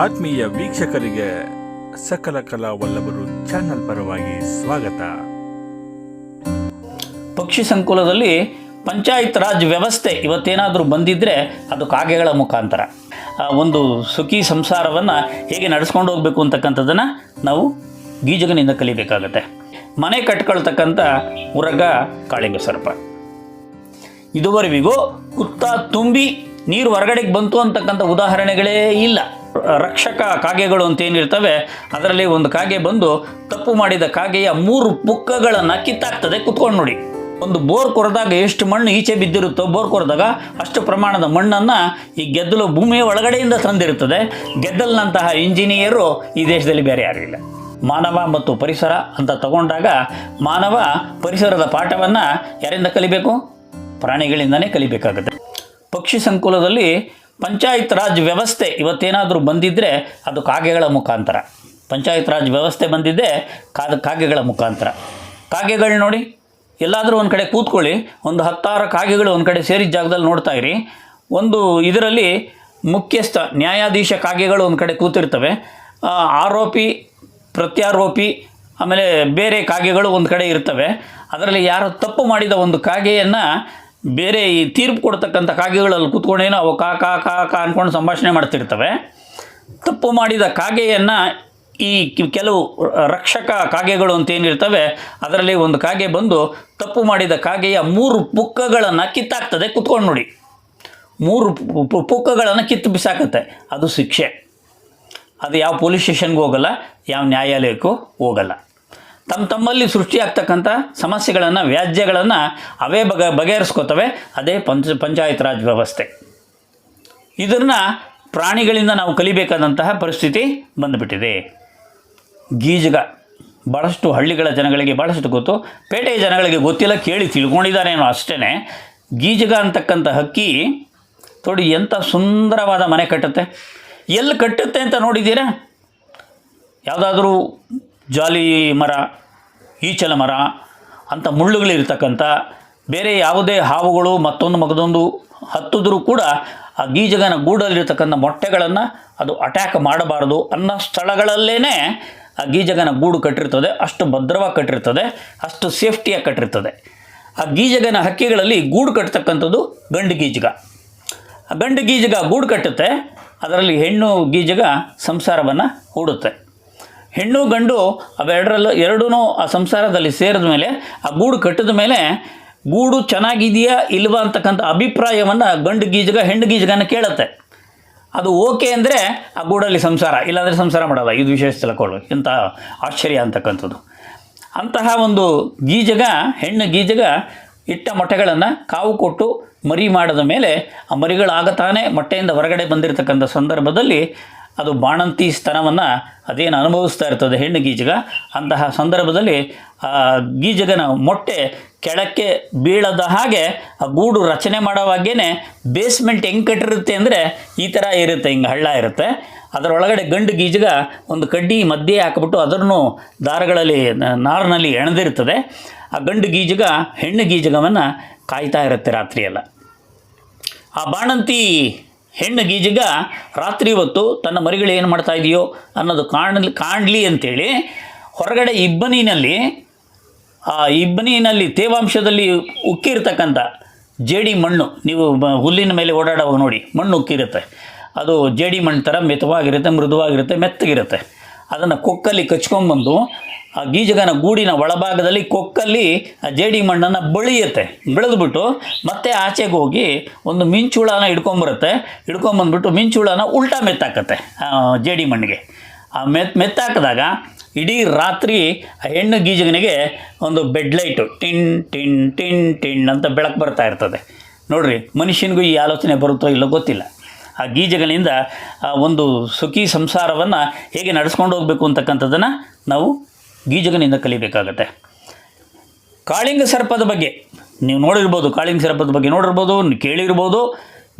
ಆತ್ಮೀಯ ವೀಕ್ಷಕರಿಗೆ ಸಕಲ ಕಲಾ ವಲ್ಲಭರು ಚಾನಲ್ ಪರವಾಗಿ ಸ್ವಾಗತ. ಪಕ್ಷಿ ಸಂಕುಲದಲ್ಲಿ ಪಂಚಾಯತ್ ರಾಜ್ ವ್ಯವಸ್ಥೆ ಇವತ್ತೇನಾದರೂ ಬಂದಿದ್ರೆ ಅದು ಕಾಗೆಗಳ ಮುಖಾಂತರ. ಒಂದು ಸುಖಿ ಸಂಸಾರವನ್ನು ಹೇಗೆ ನಡೆಸ್ಕೊಂಡು ಹೋಗಬೇಕು ಅಂತಕ್ಕಂಥದ್ದನ್ನು ನಾವು ಗೀಜಗನಿಂದ ಕಲಿಬೇಕಾಗತ್ತೆ. ಮನೆ ಕಟ್ಕೊಳ್ತಕ್ಕಂಥ ಉರಗ ಕಾಳಿಂಗ ಸರ್ಪ. ಇದುವರೆವಿಗೂ ಕುತ್ತ ತುಂಬಿ ನೀರು ಹೊರಗಡೆಗೆ ಬಂತು ಅಂತಕ್ಕಂಥ ಉದಾಹರಣೆಗಳೇ ಇಲ್ಲ. ರಕ್ಷಕ ಕಾಗೆಗಳು ಅಂತ ಏನಿರ್ತವೆ ಅದರಲ್ಲಿ ಒಂದು ಕಾಗೆ ಬಂದು ತಪ್ಪು ಮಾಡಿದ ಕಾಗೆಯ ಮೂರು ಪುಕ್ಕಗಳನ್ನು ಕಿತ್ತಾಕ್ತದೆ. ಕುತ್ಕೊಂಡು ನೋಡಿ. ಒಂದು ಬೋರ್ ಕೊರೆದಾಗ ಎಷ್ಟು ಮಣ್ಣು ಈಚೆ ಬಿದ್ದಿರುತ್ತೋ ಬೋರ್ ಕೊರೆದಾಗ ಅಷ್ಟು ಪ್ರಮಾಣದ ಮಣ್ಣನ್ನು ಈ ಗೆದ್ದಲು ಭೂಮಿಯ ಒಳಗಡೆಯಿಂದ ತಂದಿರುತ್ತದೆ. ಗೆದ್ದಲಿನಂತಹ ಇಂಜಿನಿಯರು ಈ ದೇಶದಲ್ಲಿ ಬೇರೆ ಯಾರೂ ಇಲ್ಲ. ಮಾನವ ಮತ್ತು ಪರಿಸರ ಅಂತ ತಗೊಂಡಾಗ ಮಾನವ ಪರಿಸರದ ಪಾಠವನ್ನು ಯಾರಿಂದ ಕಲಿಬೇಕು? ಪ್ರಾಣಿಗಳಿಂದನೇ ಕಲಿಬೇಕಾಗುತ್ತೆ. ಪಕ್ಷಿ ಸಂಕುಲದಲ್ಲಿ ಪಂಚಾಯತ್ ರಾಜ್ ವ್ಯವಸ್ಥೆ ಇವತ್ತೇನಾದರೂ ಬಂದಿದ್ದರೆ ಅದು ಕಾಗೆಗಳ ಮುಖಾಂತರ. ಪಂಚಾಯತ್ ರಾಜ್ ವ್ಯವಸ್ಥೆ ಬಂದಿದ್ದೆ ಕಾದ ಕಾಗೆಗಳ ಮುಖಾಂತರ. ಕಾಗೆಗಳು ನೋಡಿ, ಎಲ್ಲಾದರೂ ಒಂದು ಕಡೆ ಕೂತ್ಕೊಳ್ಳಿ, ಒಂದು ಹತ್ತಾರು ಕಾಗೆಗಳು ಒಂದು ಕಡೆ ಸೇರಿದ ಜಾಗದಲ್ಲಿ ನೋಡ್ತಾ ಇರಿ. ಒಂದು ಇದರಲ್ಲಿ ಮುಖ್ಯಸ್ಥ, ನ್ಯಾಯಾಧೀಶ ಕಾಗೆಗಳು ಒಂದು ಕಡೆ ಕೂತಿರ್ತವೆ. ಆರೋಪಿ, ಪ್ರತ್ಯಾರೋಪಿ, ಆಮೇಲೆ ಬೇರೆ ಕಾಗೆಗಳು ಒಂದು ಕಡೆ ಇರ್ತವೆ. ಅದರಲ್ಲಿ ಯಾರು ತಪ್ಪು ಮಾಡಿದ ಒಂದು ಕಾಗೆಯನ್ನು ಬೇರೆ ಈ ತೀರ್ಪು ಕೊಡ್ತಕ್ಕಂಥ ಕಾಗೆಗಳಲ್ಲಿ ಕೂತ್ಕೊಂಡೇನೋ ಅವು ಕಾ ಕಾ ಕಾ ಕಾ ಅಂದ್ಕೊಂಡು ಸಂಭಾಷಣೆ ಮಾಡ್ತಿರ್ತವೆ. ತಪ್ಪು ಮಾಡಿದ ಕಾಗೆಯನ್ನು ಈ ಕೆಲವು ರಕ್ಷಕ ಕಾಗೆಗಳು ಅಂತ ಏನಿರ್ತವೆ, ಅದರಲ್ಲಿ ಒಂದು ಕಾಗೆ ಬಂದು ತಪ್ಪು ಮಾಡಿದ ಕಾಗೆಯ ಮೂರು ಪುಕ್ಕಗಳನ್ನು ಕಿತ್ತಾಕ್ತದೆ ಕುತ್ಕೊಂಡು ನೋಡಿ. ಮೂರು ಪುಕ್ಕಗಳನ್ನು ಕಿತ್ತು ಬಿಸಾಕತ್ತೆ. ಅದು ಶಿಕ್ಷೆ. ಅದು ಯಾವ ಪೊಲೀಸ್ ಸ್ಟೇಷನ್ಗೂ ಹೋಗಲ್ಲ, ಯಾವ ನ್ಯಾಯಾಲಯಕ್ಕೂ ಹೋಗಲ್ಲ. ತಮ್ಮ ತಮ್ಮಲ್ಲಿ ಸೃಷ್ಟಿಯಾಗ್ತಕ್ಕಂಥ ಸಮಸ್ಯೆಗಳನ್ನು, ವ್ಯಾಜ್ಯಗಳನ್ನು ಅವೇ ಬಗೆ, ಬಗೆಹರಿಸ್ಕೋತವೆ. ಅದೇ ಪಂಚ, ಪಂಚಾಯತ್ ರಾಜ್ ವ್ಯವಸ್ಥೆ. ಇದನ್ನು ಪ್ರಾಣಿಗಳಿಂದ ನಾವು ಕಲಿಬೇಕಾದಂತಹ ಪರಿಸ್ಥಿತಿ ಬಂದುಬಿಟ್ಟಿದೆ. ಗೀಜಗ. ಭಾಳಷ್ಟು ಹಳ್ಳಿಗಳ ಜನಗಳಿಗೆ ಭಾಳಷ್ಟು ಗೊತ್ತು. ಪೇಟೆಯ ಜನಗಳಿಗೆ ಗೊತ್ತಿಲ್ಲ, ಕೇಳಿ ತಿಳ್ಕೊಂಡಿದ್ದಾರೇನೋ ಅಷ್ಟೇ ಗೀಜಗ ಅಂತಕ್ಕಂಥ ಹಕ್ಕಿ, ನೋಡಿ ಎಂಥ ಸುಂದರವಾದ ಮನೆ ಕಟ್ಟುತ್ತೆ. ಎಲ್ಲಿ ಕಟ್ಟುತ್ತೆ ಅಂತ ನೋಡಿದ್ದೀರಾ? ಯಾವುದಾದ್ರೂ ಜಾಲಿ ಮರ ಈಚಲ ಮರ ಅಂಥ ಮುಳ್ಳುಗಳಿರ್ತಕ್ಕಂಥ ಬೇರೆ ಯಾವುದೇ ಹಾವುಗಳು ಮತ್ತೊಂದು ಮಗದೊಂದು ಹತ್ತಿದ್ರೂ ಕೂಡ ಆ ಗೀಜಗನ ಗೂಡಲ್ಲಿರ್ತಕ್ಕಂಥ ಮೊಟ್ಟೆಗಳನ್ನು ಅದು ಅಟ್ಯಾಕ್ ಮಾಡಬಾರ್ದು ಅನ್ನೋ ಸ್ಥಳಗಳಲ್ಲೇ ಆ ಗೀಜಗನ ಗೂಡು ಕಟ್ಟಿರ್ತದೆ, ಅಷ್ಟು ಭದ್ರವಾಗಿ ಕಟ್ಟಿರ್ತದೆ, ಅಷ್ಟು ಸೇಫ್ಟಿಯಾಗಿ ಕಟ್ಟಿರ್ತದೆ. ಆ ಗೀಜಗನ ಹಕ್ಕಿಗಳಲ್ಲಿ ಗೂಡು ಕಟ್ಟತಕ್ಕಂಥದ್ದು ಗಂಡು ಗೀಜಗ. ಆ ಗಂಡು ಗೀಜಗ ಗೂಡು ಕಟ್ಟುತ್ತೆ, ಅದರಲ್ಲಿ ಹೆಣ್ಣು ಗೀಜಗ ಸಂಸಾರವನ್ನು ಹೂಡುತ್ತೆ. ಹೆಣ್ಣು ಗಂಡು ಅವೆರಡರಲ್ಲೂ ಎರಡೂ ಆ ಸಂಸಾರದಲ್ಲಿ ಸೇರಿದ ಮೇಲೆ ಆ ಗೂಡು ಕಟ್ಟಿದ ಮೇಲೆ ಗೂಡು ಚೆನ್ನಾಗಿದೆಯಾ ಇಲ್ವಾ ಅಂತಕ್ಕಂಥ ಅಭಿಪ್ರಾಯವನ್ನು ಗಂಡು ಗೀಜಗ, ಹೆಣ್ಣು ಗೀಜಗನ ಕೇಳುತ್ತೆ. ಅದು ಓಕೆ ಅಂದರೆ ಆ ಗೂಡಲ್ಲಿ ಸಂಸಾರ, ಇಲ್ಲಾಂದರೆ ಸಂಸಾರ ಮಾಡೋಲ್ಲ. ಇದು ವಿಶೇಷ ತಿಳ್ಕೊಳ್ಳಿ. ಇಂಥ ಆಶ್ಚರ್ಯ ಅಂತಕ್ಕಂಥದ್ದು. ಅಂತಹ ಒಂದು ಗೀಜಗ, ಹೆಣ್ಣು ಗೀಜಗ ಇಟ್ಟ ಮೊಟ್ಟೆಗಳನ್ನು ಕಾವು ಕೊಟ್ಟು ಮರಿ ಮಾಡಿದ ಮೇಲೆ ಆ ಮರಿಗಳಾಗತಾನೆ ಮೊಟ್ಟೆಯಿಂದ ಹೊರಗಡೆ ಬಂದಿರತಕ್ಕಂಥ ಸಂದರ್ಭದಲ್ಲಿ ಅದು ಬಾಣಂತಿ ಸ್ತನವನ್ನು ಅದೇನು ಅನುಭವಿಸ್ತಾ ಇರ್ತದೆ ಹೆಣ್ಣು ಗೀಜಗ? ಅಂತಹ ಸಂದರ್ಭದಲ್ಲಿ ಆ ಗೀಜಗನ ಮೊಟ್ಟೆ ಕೆಳಕ್ಕೆ ಬೀಳದ ಹಾಗೆ ಆ ಗೂಡು ರಚನೆ ಮಾಡೋವಾಗೇ ಬೇಸ್ಮೆಂಟ್ ಹೆಂಗೆ ಕಟ್ಟಿರುತ್ತೆ ಅಂದರೆ ಈ ಥರ ಇರುತ್ತೆ, ಹಿಂಗೆ ಹಳ್ಳ ಇರುತ್ತೆ. ಅದರೊಳಗಡೆ ಗಂಡು ಗೀಜಗ ಒಂದು ಕಡ್ಡಿ ಮಧ್ಯೆ ಹಾಕಿಬಿಟ್ಟು ಅದನ್ನು ದಾರಗಳಲ್ಲಿ ನಾರಿನಲ್ಲಿ ಎಣದಿರ್ತದೆ. ಆ ಗಂಡು ಗೀಜಗ, ಹೆಣ್ಣು ಗೀಜಗವನ್ನು ಕಾಯ್ತಾ ಇರುತ್ತೆ ರಾತ್ರಿಯೆಲ್ಲ. ಆ ಬಾಣಂತಿ ಹೆಣ್ಣು ಗೀಜಗ ರಾತ್ರಿ ಹೊತ್ತು ತನ್ನ ಮರಿಗಳು ಏನು ಮಾಡ್ತಾ ಇದೆಯೋ ಅನ್ನೋದು ಕಾಣಲಿ ಕಾಣಲಿ ಅಂತೇಳಿ ಹೊರಗಡೆ ಇಬ್ಬನಿನಲ್ಲಿ, ಆ ಇಬ್ಬನಿನಲ್ಲಿ ತೇವಾಂಶದಲ್ಲಿ ಉಕ್ಕಿರ್ತಕ್ಕಂಥ ಜೇಡಿ ಮಣ್ಣು, ನೀವು ಹುಲ್ಲಿನ ಮೇಲೆ ಓಡಾಡುವಾಗ ನೋಡಿ ಮಣ್ಣು ಉಕ್ಕಿರುತ್ತೆ. ಅದು ಜೇಡಿ ಮಣ್ಣು ಥರ ಮಿತವಾಗಿರುತ್ತೆ ಮೃದುವಾಗಿರುತ್ತೆ, ಮೆತ್ತಗಿರುತ್ತೆ. ಅದನ್ನು ಕೊಕ್ಕಲ್ಲಿ ಕಚ್ಕೊಂಬಂದು ಆ ಗೀಜಗನ ಗೂಡಿನ ಒಳಭಾಗದಲ್ಲಿ ಕೊಕ್ಕಲ್ಲಿ ಆ ಜೇಡಿ ಮಣ್ಣನ್ನು ಬಳಿಯುತ್ತೆ. ಬೆಳೆದ್ಬಿಟ್ಟು ಮತ್ತೆ ಆಚೆಗೆ ಹೋಗಿ ಒಂದು ಮಿಂಚುಳನ ಹಿಡ್ಕೊಂಬರುತ್ತೆ ಹಿಡ್ಕೊಂಬಂದ್ಬಿಟ್ಟು ಮಿಂಚುಳನ ಉಲ್ಟಾ ಮೆತ್ತಾಕತ್ತೆ ಜೇಡಿ ಮಣ್ಣಿಗೆ. ಆ ಮೆತ್, ಮೆತ್ತಾಕಿದಾಗ ಇಡೀ ರಾತ್ರಿ ಆ ಹೆಣ್ಣು ಗೀಜಗನಿಗೆ ಒಂದು ಬೆಡ್ ಲೈಟು ಟಿನ್ ಟಿನ್ ಟಿನ್ ಟಿನ್ ಅಂತ ಬೆಳಕು ಬರ್ತಾ ಇರ್ತದೆ. ನೋಡ್ರಿ ಮನುಷ್ಯನಿಗೂ ಈ ಆಲೋಚನೆ ಬರುತ್ತೋ ಇಲ್ಲೋ ಗೊತ್ತಿಲ್ಲ. ಆ ಗೀಜಗಳಿಂದ ಒಂದು ಸುಖಿ ಸಂಸಾರವನ್ನು ಹೇಗೆ ನಡೆಸ್ಕೊಂಡು ಹೋಗಬೇಕು ಅಂತಕ್ಕಂಥದ್ದನ್ನು ನಾವು ಗೀಜಗನಿಂದ ಕಲಿಬೇಕಾಗತ್ತೆ. ಕಾಳಿಂಗ ಸರ್ಪದ ಬಗ್ಗೆ, ನೀವು ನೋಡಿರ್ಬೋದು, ಕಾಳಿಂಗ ಸರ್ಪದ ಬಗ್ಗೆ ನೋಡಿರ್ಬೋದು, ಕೇಳಿರ್ಬೋದು,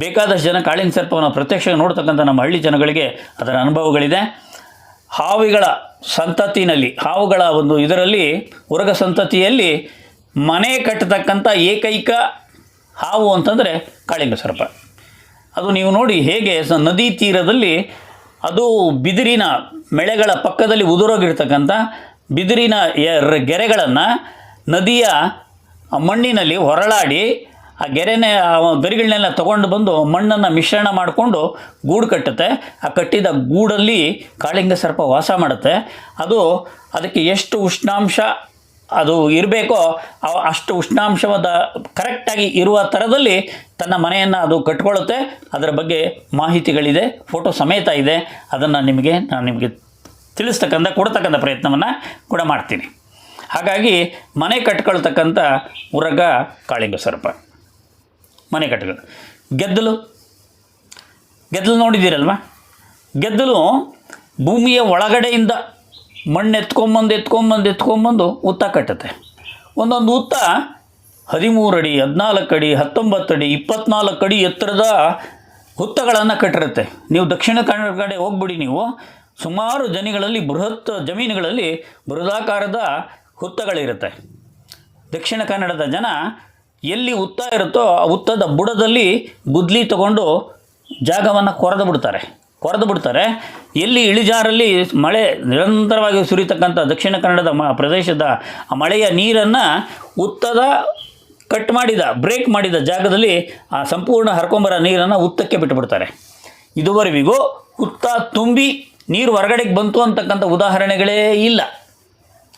ಬೇಕಾದಷ್ಟು ಜನ ಕಾಳಿಂಗ ಸರ್ಪವನ್ನು ಪ್ರತ್ಯಕ್ಷ ನೋಡ್ತಕ್ಕಂಥ ನಮ್ಮ ಹಳ್ಳಿ ಜನಗಳಿಗೆ ಅದರ ಅನುಭವಗಳಿದೆ. ಹಾವುಗಳ ಸಂತತಿನಲ್ಲಿ, ಹಾವುಗಳ ಒಂದು ಇದರಲ್ಲಿ, ಉರಗ ಸಂತತಿಯಲ್ಲಿ ಮನೆ ಕಟ್ಟತಕ್ಕಂಥ ಏಕೈಕ ಹಾವು ಅಂತಂದರೆ ಕಾಳಿಂಗ ಸರ್ಪ. ಅದು ನೀವು ನೋಡಿ ಹೇಗೆ ನದಿ ತೀರದಲ್ಲಿ ಅದು ಬಿದಿರಿನ ಮೆಳೆಗಳ ಪಕ್ಕದಲ್ಲಿ ಉದುರೋಗಿರ್ತಕ್ಕಂಥ ಬಿದಿರಿನ ಗೆರೆಗಳನ್ನು ನದಿಯ ಮಣ್ಣಿನಲ್ಲಿ ಹೊರಳಾಡಿ ಆ ಗೆರೆನೆ ಗರಿಗಳನ್ನೆಲ್ಲ ತಗೊಂಡು ಬಂದು ಮಣ್ಣನ್ನು ಮಿಶ್ರಣ ಮಾಡಿಕೊಂಡು ಗೂಡು ಕಟ್ಟುತ್ತೆ. ಆ ಕಟ್ಟಿದ ಗೂಡಲ್ಲಿ ಕಾಳಿಂಗ ಸರ್ಪ ವಾಸ ಮಾಡುತ್ತೆ. ಅದು ಅದಕ್ಕೆ ಎಷ್ಟು ಉಷ್ಣಾಂಶ ಅದು ಇರಬೇಕೋ ಅಷ್ಟು ಉಷ್ಣಾಂಶವಾದ ಕರೆಕ್ಟಾಗಿ ಇರುವ ಥರದಲ್ಲಿ ತನ್ನ ಮನೆಯನ್ನು ಅದು ಕಟ್ಕೊಳ್ಳುತ್ತೆ. ಅದರ ಬಗ್ಗೆ ಮಾಹಿತಿಗಳಿದೆ ಫೋಟೋ ಸಮೇತ ಇದೆ. ಅದನ್ನು ನಿಮಗೆ ನಾನು ನಿಮಗೆ ತಿಳಿಸ್ತಕ್ಕಂಥ, ಕೊಡ್ತಕ್ಕಂಥ ಪ್ರಯತ್ನವನ್ನು ಕೂಡ ಮಾಡ್ತೀನಿ. ಹಾಗಾಗಿ ಮನೆ ಕಟ್ಕೊಳ್ತಕ್ಕಂಥ ಉರಗ ಕಾಳಿಂಗ ಸರ್ಪ. ಮನೆ ಕಟ್ಕೊಳ್ಳಿ ಗೆದ್ದಲು? ಗೆದ್ದಲು ನೋಡಿದ್ದೀರಲ್ವ? ಗೆದ್ದಲು ಭೂಮಿಯ ಒಳಗಡೆಯಿಂದ ಮಣ್ಣು ಎತ್ಕೊಂಬಂದು ಎತ್ಕೊಂಬಂದು ಎತ್ಕೊಂಬಂದು ಉತ್ತ ಕಟ್ಟುತ್ತೆ. ಒಂದೊಂದು ಉತ್ತ ಹದಿಮೂರು ಅಡಿ, ಹದಿನಾಲ್ಕು ಅಡಿ, ಹತ್ತೊಂಬತ್ತು ಅಡಿ, ಇಪ್ಪತ್ನಾಲ್ಕು ಅಡಿ ಎತ್ತರದ ಹುತ್ತಗಳನ್ನು ಕಟ್ಟಿರುತ್ತೆ. ನೀವು ದಕ್ಷಿಣ ಕನ್ನಡ ಕಡೆ ಹೋಗ್ಬಿಡಿ ನೀವು. ಸುಮಾರು ಜನಿಗಳಲ್ಲಿ, ಬೃಹತ್ ಜಮೀನುಗಳಲ್ಲಿ ಬೃಹದಾಕಾರದ ಹುತ್ತಗಳಿರುತ್ತೆ. ದಕ್ಷಿಣ ಕನ್ನಡದ ಜನ ಎಲ್ಲಿ ಹುತ್ತ ಇರುತ್ತೋ ಆ ಹುತ್ತದ ಬುಡದಲ್ಲಿ ಗುದ್ಲಿ ತಗೊಂಡು ಜಾಗವನ್ನು ಕೊರೆದು ಬಿಡ್ತಾರೆ. ಕೊರೆದು ಬಿಡ್ತಾರೆ. ಎಲ್ಲಿ ಇಳಿಜಾರಲ್ಲಿ ಮಳೆ ನಿರಂತರವಾಗಿ ಸುರಿತಕ್ಕಂಥ ದಕ್ಷಿಣ ಕನ್ನಡದ ಮ ಪ್ರದೇಶದ ಆ ಮಳೆಯ ನೀರನ್ನು ಉತ್ತದ ಕಟ್ ಮಾಡಿದ, ಬ್ರೇಕ್ ಮಾಡಿದ ಜಾಗದಲ್ಲಿ ಆ ಸಂಪೂರ್ಣ ಹರ್ಕೊಂಬರ ನೀರನ್ನು ಉತ್ತಕ್ಕೆ ಬಿಟ್ಟುಬಿಡ್ತಾರೆ ಇದುವರೆಗೂ ಉತ್ತ ತುಂಬಿ ನೀರು ಹೊರಗಡೆಗೆ ಬಂತು ಅಂತಕ್ಕಂಥ ಉದಾಹರಣೆಗಳೇ ಇಲ್ಲ.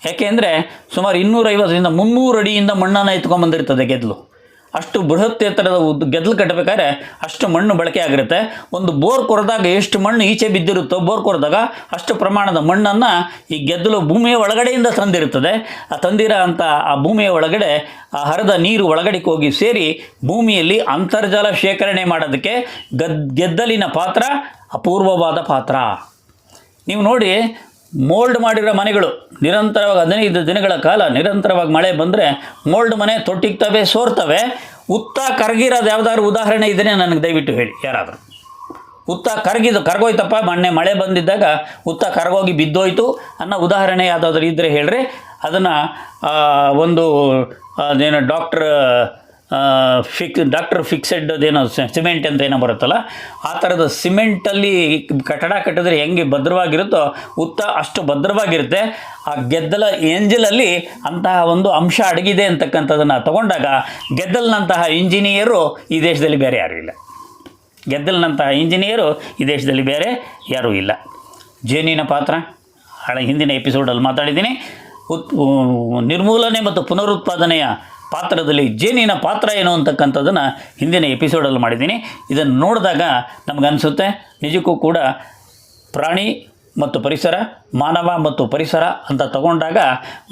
ಯಾಕೆಂದರೆ ಸುಮಾರು ಇನ್ನೂರೈವತ್ತರಿಂದ ಮುನ್ನೂರು ಅಡಿಯಿಂದ ಮಣ್ಣನ್ನು ಎತ್ಕೊಂಡ್ಬಂದಿರ್ತದೆ ಗೆದ್ದಲು ಅಷ್ಟು ಬೃಹತ್ ಎತ್ತರದ ಗೆದ್ದಲು ಕಟ್ಟಬೇಕಾದ್ರೆ ಅಷ್ಟು ಮಣ್ಣು ಬಳಕೆ ಆಗಿರುತ್ತೆ. ಒಂದು ಬೋರ್ ಕೊರೆದಾಗ ಎಷ್ಟು ಮಣ್ಣು ಈಚೆ ಬಿದ್ದಿರುತ್ತೋ ಬೋರ್ ಕೊರೆದಾಗ ಅಷ್ಟು ಪ್ರಮಾಣದ ಮಣ್ಣನ್ನು ಈ ಗೆದ್ದಲು ಭೂಮಿಯ ಒಳಗಡೆಯಿಂದ ತಂದಿರುತ್ತದೆ. ಆ ತಂದಿರೋ ಅಂತ ಆ ಭೂಮಿಯ ಒಳಗಡೆ, ಆ ಹರದ ನೀರು ಒಳಗಡೆಗೆ ಹೋಗಿ ಸೇರಿ ಭೂಮಿಯಲ್ಲಿ ಅಂತರ್ಜಲ ಶೇಖರಣೆ ಮಾಡೋದಕ್ಕೆ ಗದ್, ಗೆದ್ದಲಿನ ಪಾತ್ರ ಅಪೂರ್ವವಾದ ಪಾತ್ರ. ನೀವು ನೋಡಿ ಮೋಲ್ಡ್ ಮಾಡಿರೋ ಮನೆಗಳು ನಿರಂತರವಾಗಿ ಹದಿನೈದು ದಿನಗಳ ಕಾಲ ನಿರಂತರವಾಗಿ ಮಳೆ ಬಂದರೆ ಮೋಲ್ಡ್ ಮನೆ ತೊಟ್ಟಿಗ್ತವೆ, ಸೋರ್ತವೆ. ಉತ್ತ ಕರಗಿರೋದು ಯಾವ್ದಾದ್ರು ಉದಾಹರಣೆ ಇದನ್ನೇ ನನಗೆ ದಯವಿಟ್ಟು ಹೇಳಿ, ಯಾರಾದರೂ. ಉತ್ತ ಕರಗಿದು ಕರಗೋಯ್ತಪ್ಪ, ಮೊನ್ನೆ ಮಳೆ ಬಂದಿದ್ದಾಗ ಉತ್ತ ಕರಗೋಗಿ ಬಿದ್ದೋಯ್ತು ಅನ್ನೋ ಉದಾಹರಣೆ ಯಾವುದಾದ್ರು ಇದ್ದರೆ ಹೇಳ್ರಿ. ಅದನ್ನು ಒಂದು, ಅದೇನು ಡಾಕ್ಟ್ರ್ ಫಿಕ್ ಡಾಕ್ಟರ್ ಫಿಕ್ಸೆಡ್ ಅದೇನೋ ಸಿಮೆಂಟ್ ಅಂತ ಏನೋ ಬರುತ್ತಲ್ಲ, ಆ ಥರದ ಸಿಮೆಂಟಲ್ಲಿ ಕಟ್ಟಡ ಕಟ್ಟಿದ್ರೆ ಹೆಂಗೆ ಭದ್ರವಾಗಿರುತ್ತೋ, ಉತ್ತ ಅಷ್ಟು ಭದ್ರವಾಗಿರುತ್ತೆ. ಆ ಗೆದ್ದಲ ಎಂಜಿಲಲ್ಲಿ ಅಂತಹ ಒಂದು ಅಂಶ ಅಡಗಿದೆ ಅಂತಕ್ಕಂಥದ್ದನ್ನು ತಗೊಂಡಾಗ ಗೆದ್ದಲ್ನಂತಹ ಇಂಜಿನಿಯರು ಈ ದೇಶದಲ್ಲಿ ಬೇರೆ ಯಾರೂ ಇಲ್ಲ. ಗೆದ್ದಲ್ನಂತಹ ಇಂಜಿನಿಯರು ಈ ದೇಶದಲ್ಲಿ ಬೇರೆ ಯಾರೂ ಇಲ್ಲ. ಜೇನಿನ ಪಾತ್ರ ಹಳೆ ಹಿಂದಿನ ಎಪಿಸೋಡಲ್ಲಿ ಮಾತಾಡಿದ್ದೀನಿ. ಉತ್ ನಿರ್ಮೂಲನೆ ಮತ್ತು ಪುನರುತ್ಪಾದನೆಯ ಪಾತ್ರದಲ್ಲಿ ಜೇನಿನ ಪಾತ್ರ ಏನು ಅಂತಕ್ಕಂಥದ್ದನ್ನು ಹಿಂದಿನ ಎಪಿಸೋಡಲ್ಲಿ ಮಾಡಿದ್ದೀನಿ. ಇದನ್ನು ನೋಡಿದಾಗ ನಮಗನ್ಸುತ್ತೆ, ನಿಜಕ್ಕೂ ಕೂಡ ಪ್ರಾಣಿ ಮತ್ತು ಪರಿಸರ, ಮಾನವ ಮತ್ತು ಪರಿಸರ ಅಂತ ತಗೊಂಡಾಗ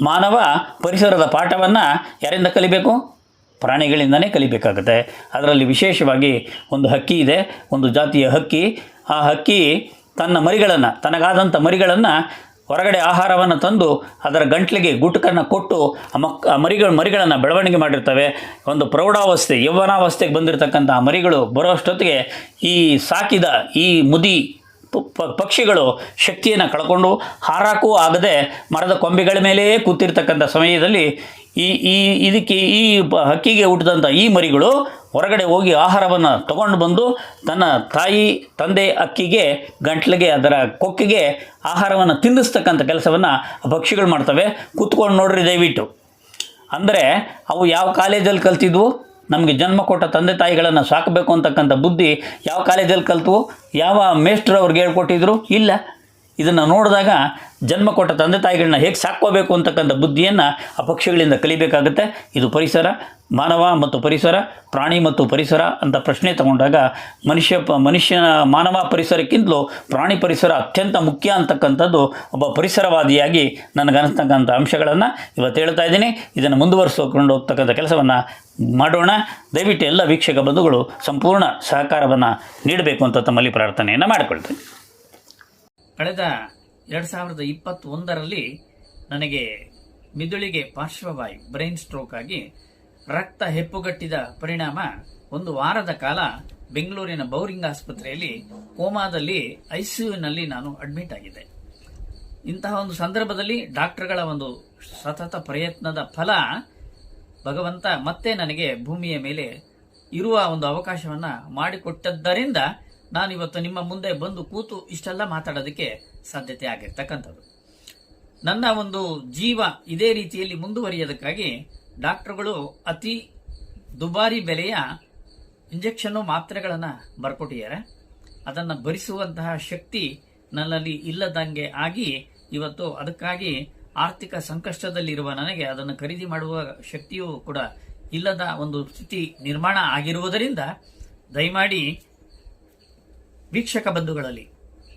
ಮಾನವ ಪರಿಸರದ ಪಾಠವನ್ನು ಯಾರಿಂದ ಕಲಿಬೇಕು? ಪ್ರಾಣಿಗಳಿಂದನೇ ಕಲಿಬೇಕಾಗುತ್ತೆ. ಅದರಲ್ಲಿ ವಿಶೇಷವಾಗಿ ಒಂದು ಹಕ್ಕಿ ಇದೆ, ಒಂದು ಜಾತಿಯ ಹಕ್ಕಿ. ಆ ಹಕ್ಕಿ ತನ್ನ ಮರಿಗಳನ್ನು, ತನಗಾದಂಥ ಮರಿಗಳನ್ನು ಹೊರಗಡೆ ಆಹಾರವನ್ನು ತಂದು ಅದರ ಗಂಟ್ಲಿಗೆ ಗುಟುಕನ್ನು ಕೊಟ್ಟು ಆ ಮರಿಗಳ, ಮರಿಗಳನ್ನು ಬೆಳವಣಿಗೆ ಮಾಡಿರ್ತವೆ. ಒಂದು ಪ್ರೌಢಾವಸ್ಥೆ, ಯೌವನಾವಸ್ಥೆಗೆ ಬಂದಿರತಕ್ಕಂಥ ಮರಿಗಳು ಬರೋಷ್ಟೊತ್ತಿಗೆ ಈ ಸಾಕಿದ ಈ ಮುದಿ ಪಕ್ಷಿಗಳು ಶಕ್ತಿಯನ್ನು ಕಳ್ಕೊಂಡು ಹಾರಾಕೂ ಆಗದೆ ಮರದ ಕೊಂಬೆಗಳ ಮೇಲೆಯೇ ಕೂತಿರ್ತಕ್ಕಂಥ ಸಮಯದಲ್ಲಿ ಈ ಈ, ಇದಕ್ಕೆ ಈ ಹಕ್ಕಿಗೆ ಹುಟ್ಟಿದಂಥ ಈ ಮರಿಗಳು ಹೊರಗಡೆ ಹೋಗಿ ಆಹಾರವನ್ನು ತಗೊಂಡು ಬಂದು ತನ್ನ ತಾಯಿ, ತಂದೆ, ಅಕ್ಕಿಗೆ, ಗಂಟ್ಲಿಗೆ, ಅದರ ಕೊಕ್ಕಿಗೆ ಆಹಾರವನ್ನು ತಿನ್ನಿಸ್ತಕ್ಕಂಥ ಕೆಲಸವನ್ನು ಪಕ್ಷಿಗಳು ಮಾಡ್ತವೆ. ಕೂತ್ಕೊಂಡು ನೋಡ್ರಿ ದಯವಿಟ್ಟು. ಅಂದರೆ ಅವು ಯಾವ ಕಾಲೇಜಲ್ಲಿ ಕಲ್ತಿದ್ವು? ನಮಗೆ ಜನ್ಮ ಕೊಟ್ಟ ತಂದೆ ತಾಯಿಗಳನ್ನು ಸಾಕಬೇಕು ಅಂತಕ್ಕಂಥ ಬುದ್ಧಿ ಯಾವ ಕಾಲೇಜಲ್ಲಿ ಕಲಿತು? ಯಾವ ಮೇಷ್ಟ್ರು ಅವ್ರಿಗೆ ಹೇಳ್ಕೊಟ್ಟಿದ್ರು? ಇಲ್ಲ. ಇದನ್ನು ನೋಡಿದಾಗ ಜನ್ಮ ಕೊಟ್ಟ ತಂದೆ ತಾಯಿಗಳನ್ನ ಹೇಗೆ ಸಾಕ್ಕೋಬೇಕು ಅಂತಕ್ಕಂಥ ಬುದ್ಧಿಯನ್ನು ಆ ಪಕ್ಷಿಗಳಿಂದ ಕಲಿಬೇಕಾಗುತ್ತೆ. ಇದು ಪರಿಸರ, ಮಾನವ ಮತ್ತು ಪರಿಸರ, ಪ್ರಾಣಿ ಮತ್ತು ಪರಿಸರ ಅಂತ ಪ್ರಶ್ನೆ ತಗೊಂಡಾಗ ಮನುಷ್ಯ ಮನುಷ್ಯನ ಮಾನವ ಪರಿಸರಕ್ಕಿಂತಲೂ ಪ್ರಾಣಿ ಪರಿಸರ ಅತ್ಯಂತ ಮುಖ್ಯ ಅಂತಕ್ಕಂಥದ್ದು ಒಬ್ಬ ಪರಿಸರವಾದಿಯಾಗಿ ನನಗನ್ನಿಸ್ತಕ್ಕಂಥ ಅಂಶಗಳನ್ನು ಇವತ್ತು ಹೇಳ್ತಾ ಇದ್ದೀನಿ. ಇದನ್ನು ಮುಂದುವರಿಸಿಕೊಂಡು ಹೋಗ್ತಕ್ಕಂಥ ಕೆಲಸವನ್ನು ಮಾಡೋಣ. ದಯವಿಟ್ಟು ಎಲ್ಲ ವೀಕ್ಷಕ ಬಂಧುಗಳು ಸಂಪೂರ್ಣ ಸಹಕಾರವನ್ನು ನೀಡಬೇಕು ಅಂತ ತಮ್ಮಲ್ಲಿ ಪ್ರಾರ್ಥನೆಯನ್ನು ಮಾಡಿಕೊಳ್ತೇನೆ. ಕಳೆದ ಎರಡು ಸಾವಿರದ ಇಪ್ಪತ್ತೊಂದರಲ್ಲಿ ನನಗೆ ಮಿದುಳಿಗೆ ಪಾರ್ಶ್ವವಾಯು, ಬ್ರೈನ್ ಸ್ಟ್ರೋಕ್ ಆಗಿ ರಕ್ತ ಹೆಪ್ಪುಗಟ್ಟಿದ ಪರಿಣಾಮ ಒಂದು ವಾರದ ಕಾಲ ಬೆಂಗಳೂರಿನ ಬೌರಿಂಗ್ ಆಸ್ಪತ್ರೆಯಲ್ಲಿ ಕೋಮಾದಲ್ಲಿ ಐಸಿಯುನಲ್ಲಿ ನಾನು ಅಡ್ಮಿಟ್ ಆಗಿದ್ದೆ. ಇಂತಹ ಒಂದು ಸಂದರ್ಭದಲ್ಲಿ ಡಾಕ್ಟರ್ಗಳ ಒಂದು ಸತತ ಪ್ರಯತ್ನದ ಫಲ ಭಗವಂತ ಮತ್ತೆ ನನಗೆ ಭೂಮಿಯ ಮೇಲೆ ಇರುವ ಒಂದು ಅವಕಾಶವನ್ನ ಮಾಡಿಕೊಟ್ಟದ್ದರಿಂದ ನಾನಿವತ್ತು ನಿಮ್ಮ ಮುಂದೆ ಬಂದು ಕೂತು ಇಷ್ಟೆಲ್ಲ ಮಾತಾಡೋದಕ್ಕೆ ಸಾಧ್ಯತೆ ಆಗಿರ್ತಕ್ಕಂಥದ್ದು. ನನ್ನ ಒಂದು ಜೀವ ಇದೇ ರೀತಿಯಲ್ಲಿ ಮುಂದುವರಿಯೋದಕ್ಕಾಗಿ ಡಾಕ್ಟರ್ಗಳು ಅತಿ ದುಬಾರಿ ಬೆಲೆಯ ಇಂಜೆಕ್ಷನ್ನು ಮಾತ್ರೆಗಳನ್ನು ಬರ್ಕೊಟ್ಟಿದ್ದಾರೆ. ಅದನ್ನು ಭರಿಸುವಂತಹ ಶಕ್ತಿ ನನ್ನಲ್ಲಿ ಇಲ್ಲದಂಗೆ ಆಗಿ ಇವತ್ತು ಅದಕ್ಕಾಗಿ ಆರ್ಥಿಕ ಸಂಕಷ್ಟದಲ್ಲಿರುವ ನನಗೆ ಅದನ್ನು ಖರೀದಿ ಮಾಡುವ ಶಕ್ತಿಯೂ ಕೂಡ ಇಲ್ಲದ ಒಂದು ಸ್ಥಿತಿ ನಿರ್ಮಾಣ ಆಗಿರುವುದರಿಂದ ದಯಮಾಡಿ ವೀಕ್ಷಕ ಬಂಧುಗಳಲ್ಲಿ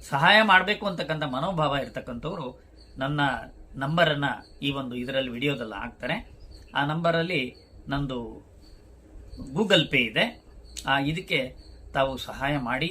ಸಹಾಯ ಮಾಡಬೇಕು ಅಂತಕ್ಕಂಥ ಮನೋಭಾವ ಇರ್ತಕ್ಕಂಥವ್ರು ನನ್ನ ನಂಬರನ್ನು ಈ ಒಂದು ಇದರಲ್ಲಿ ವಿಡಿಯೋದಲ್ಲಿ ಹಾಕ್ತಾರೆ. ಆ ನಂಬರಲ್ಲಿ ನಂದು ಗೂಗಲ್ ಪೇ ಇದೆ. ಇದಕ್ಕೆ ತಾವು ಸಹಾಯ ಮಾಡಿ.